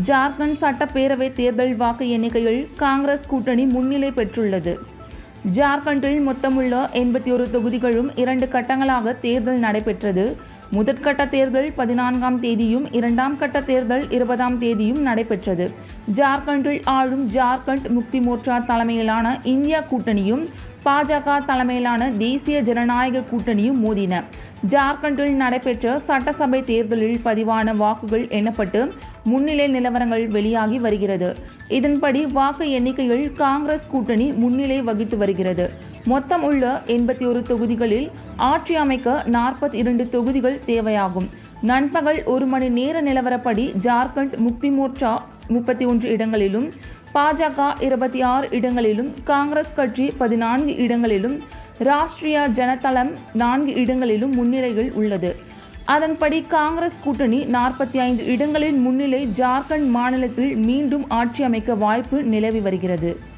ஜார்க்கண்ட் சட்டப்பேரவை தேர்தல் வாக்கு எண்ணிக்கையில் காங்கிரஸ் கூட்டணி முன்னிலை பெற்றுள்ளது. ஜார்க்கண்டில் மொத்தமுள்ள எண்பத்தி ஒரு தொகுதிகளும் இரண்டு கட்டங்களாக தேர்தல் நடைபெற்றது. முதற்கட்ட தேர்தல் பதினான்காம் தேதியும் இரண்டாம் கட்ட தேர்தல் இருபதாம் தேதியும் நடைபெற்றது. ஜார்க்கண்டில் ஆளும் ஜார்க்கண்ட் முக்தி மோர்ச்சா தலைமையிலான இந்தியா கூட்டணியும் பாஜக தலைமையிலான தேசிய ஜனநாயக கூட்டணியும் மோதின. ஜார்க்கண்டில் நடைபெற்ற சட்டசபை தேர்தலில் பதிவான வாக்குகள் எண்ணப்பட்டு முன்னிலை நிலவரங்கள் வெளியாகி வருகிறது. இதன்படி வாக்கு எண்ணிக்கையில் காங்கிரஸ் கூட்டணி முன்னிலை வகித்து வருகிறது. மொத்தம் உள்ள எண்பத்தி ஒரு தொகுதிகளில் ஆட்சி அமைக்க நாற்பத்தி இரண்டு தொகுதிகள் தேவையாகும். நண்பகல் ஒரு மணி நேர நிலவரப்படி ஜார்க்கண்ட் முக்தி மோர்ச்சா முப்பத்தி ஒன்று இடங்களிலும் பாஜக இருபத்தி ஆறு இடங்களிலும் காங்கிரஸ் கட்சி பதினான்கு இடங்களிலும் ராஷ்டிரிய ஜனதளம் நான்கு இடங்களிலும் முன்னிலையில் உள்ளது. அதன்படி காங்கிரஸ் கூட்டணி நாற்பத்தி ஐந்து இடங்களின் முன்னிலை ஜார்க்கண்ட் மாநிலத்தில் மீண்டும் ஆட்சி அமைக்க வாய்ப்பு நிலவி வருகிறது.